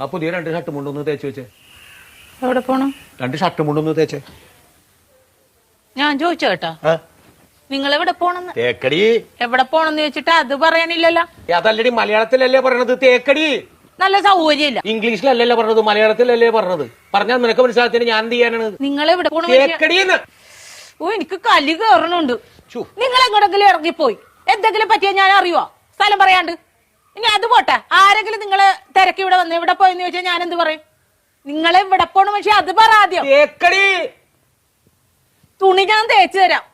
ആ പുതിയ രണ്ട് ഷർട്ട് മുണ്ടൊന്ന് തേച്ച് വെച്ചേ. എവിടെ പോണം? രണ്ട് ഷർട്ട് മുണ്ടൊന്ന് തേച്ചേ. ഞാൻ ചോദിച്ചു കേട്ടോ. നിങ്ങൾ എവിടെ പോണെന്ന്? തേക്കടി. എവിടെ പോണെന്ന് ചോദിച്ചിട്ട് അത് പറയാനില്ലല്ലോ അതല്ലടി മലയാളത്തിലല്ലേ പറയണത്? തേക്കടി. നല്ല സൗകര്യമില്ല. ഇംഗ്ലീഷിലല്ലല്ലോ പറഞ്ഞത്? മലയാളത്തിലല്ലേ പറഞ്ഞത്? പറഞ്ഞാൽ നിനക്ക് മനസ്സിലാത്തിന് ഞാൻ എന്ത് ചെയ്യാനാണ് നിങ്ങൾ എവിടെ പോണെന്ന്? ഓ എനിക്ക് കലി കയറണുണ്ട്. നിങ്ങൾ എങ്ങോട്ടെങ്കിലും ഇറങ്ങിപ്പോയി. എന്തെങ്കിലും പറ്റിയ ഞാൻ അറിയുവാ? സ്ഥലം പറയാണ്ട്. ഇനി അത് പോട്ടെ. ആരെങ്കിലും നിങ്ങളെ തിരക്ക് ഇവിടെ വന്ന് ഇവിടെ പോയെന്ന് ചോദിച്ചാൽ ഞാൻ എന്ത് പറയും? നിങ്ങളെ ഇവിടെ പോണ പക്ഷെ അത് പറ ആദ്യം. തുണി ഞാൻ തേച്ചു തരാം.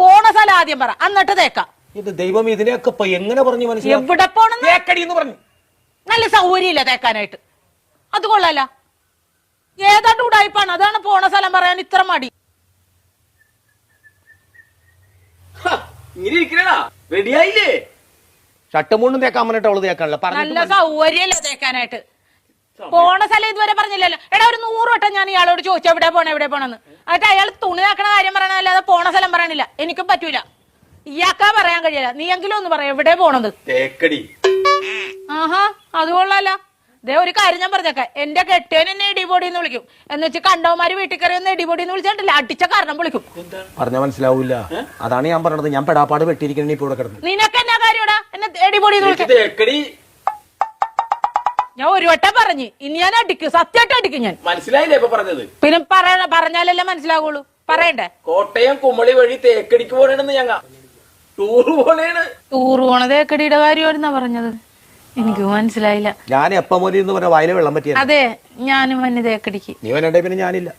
പോണ സ്ഥലം ആദ്യം പറ. എന്നിട്ട് തേക്കാം. ഇത് ദൈവം ഇതിനെയൊക്കെ എങ്ങനെ പറഞ്ഞു മനസ്സിലാക്കി എവിടെ പോണെന്ന്? പറഞ്ഞു. നല്ല സൗകര്യമില്ല തേക്കാനായിട്ട്. അത് കൊള്ളാല. ഏതാണ്ട് ഉടായ്പാണ് അതാണ് പോണ സ്ഥലം പറയാൻ ഇത്ര മടി. ഇങ്ങനെ ഇരിക്കണടാ. റെഡിയായില്ലേ ഷർട്ട് മുണ്ടും തേക്കാൻ പറഞ്ഞിട്ട് അവൾ തേക്കാനല്ല. പറഞ്ഞു നല്ല സൗകര്യമില്ല തേക്കാനായിട്ട്? പോണ സ്ഥലം ഇതുവരെ പറഞ്ഞില്ലല്ലോ എടാ ഒരു നൂറ് വട്ടം ഞാൻ ഇയാളോട് ചോദിച്ചു എവിടെ പോണ എവിടെ പോണെന്ന്? എന്നിട്ട് അയാൾ തുണി ആക്കണ കാര്യം പറയണല്ലാതെ പോണ സ്ഥലം പറയണില്ല. എനിക്കും പറ്റൂല. ഇയാക്കാ പറയാൻ കഴിയില്ല. നീ എങ്കിലും ഒന്ന് പറയാം എവിടെ പോണത്? തേക്കടി. ആഹാ അത് കൊള്ളാല. ദേ ഒരു കാര്യം ഞാൻ പറഞ്ഞേക്കാം. എന്റെ കെട്ടിയൻ എന്നെ ഇടിപൊടി എന്ന് വിളിക്കും. എന്ന് വെച്ച് കണ്ടവന്മാര് വീട്ടിൽ കയറി ഒന്ന് ഇടിപൊടി എന്ന് വിളിച്ചിട്ടില്ല അടിച്ച കാരണം വിളിക്കും. പറഞ്ഞാൽ മനസ്സിലാവൂല. അതാണ് ഞാൻ പറഞ്ഞത്. ഞാൻ പെടാപ്പാട് വെട്ടിയിരിക്കണേ ഇപ്പൊ ഇവിടെ കിടന്നു. കാര്യടാ? എന്നെ ഞാൻ ഒരു വട്ടം പറഞ്ഞു. ഇനി ഞാൻ അടിക്കും. സത്യമായിട്ട് അടിക്കും ഞാൻ. മനസ്സിലായില്ലേ ഇപ്പൊ പറഞ്ഞത്? പിന്നെ പറയണ പറഞ്ഞാലല്ലേ മനസ്സിലാവുള്ളൂ. പറയണ്ടേ? കോട്ടയം കുമളി വഴി തേക്കടിക്ക് പോണെന്ന് ഞങ്ങ. ടൂർ പോണേണ്. ടൂർ പോണ തേക്കടിയുടെ കാര്യമായിരുന്നാ പറഞ്ഞത്. എനിക്ക് മനസ്സിലായില്ല. ഞാൻ എപ്പം മുതൽ എന്ന് പറഞ്ഞ വായിലെ വെള്ളം പറ്റിയ അതെ ഞാനും വന്നെ തേക്കടിക്ക്. നീ വരണ്ടേ പിന്നെ ഞാനില്ല.